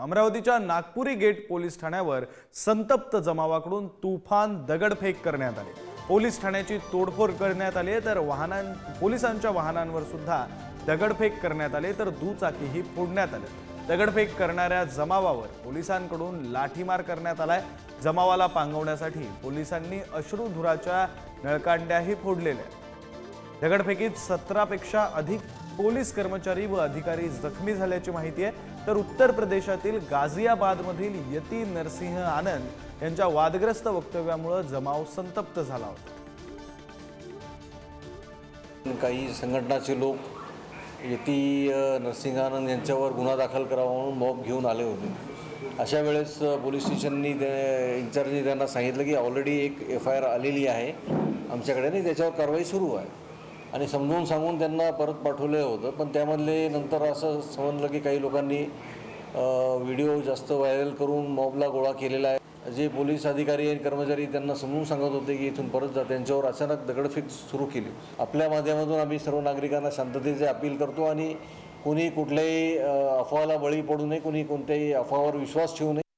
अमरावतीच्या Nagpuri gate police ठाण्यावर संतप्त जमावाकडून तुफान दगडफेक करण्यात आली. पोलीस ठाण्याची तोडफोड करण्यात आली तर वाहनां पोलिसांच्या वाहनांवर सुद्धा दगडफेक करण्यात आले तर दुचाकीही फोडण्यात आले. दगडफेक करणाऱ्या जमावावर पोलिसांकडून लाठीमार करण्यात आलाय. जमावाला पांगवण्यासाठी पोलिसांनी अश्रुधुराच्या नळकांड्याही फोडलेल्या आहेत. दगडफेकीत सतरापेक्षा अधिक पोलीस कर्मचारी व अधिकारी जखमी झाल्याची माहिती आहे. तर उत्तर प्रदेशातील गाझियाबादमधील यती नरसिंह आनंद यांच्या वादग्रस्त वक्तव्यामुळे जमाव संतप्त झाला होता. काही संघटनाचे लोक यती अ, नरसिंहानंद यांच्यावर गुन्हा दाखल करावा म्हणून मॉब घेऊन आले होते. अशा वेळेस पोलीस स्टेशननी ते इन्चार्जनी त्यांना सांगितलं की ऑलरेडी एक एफ आय आर आलेली आहे. आमच्याकडे आणि त्याच्यावर कारवाई सुरू आहे. आणि समजून सांगून त्यांना परत पाठवलं होतं. पण त्यामधले नंतर असं समजलं की काही लोकांनी व्हिडिओ जास्त व्हायरल करून मॉबला गोळा केलेला आहे. जे पोलीस अधिकारी आणि कर्मचारी त्यांना समजून सांगत होते की इथून परत जा. त्यांच्यावर अचानक दगडफेक सुरू केली. आपल्या माध्यमातून आम्ही सर्व नागरिकांना शांततेचे अपील करतो आणि कोणी कुठल्याही अफवाला बळी पडू नये कोणी कोणत्याही अफवावर विश्वास ठेवू नये.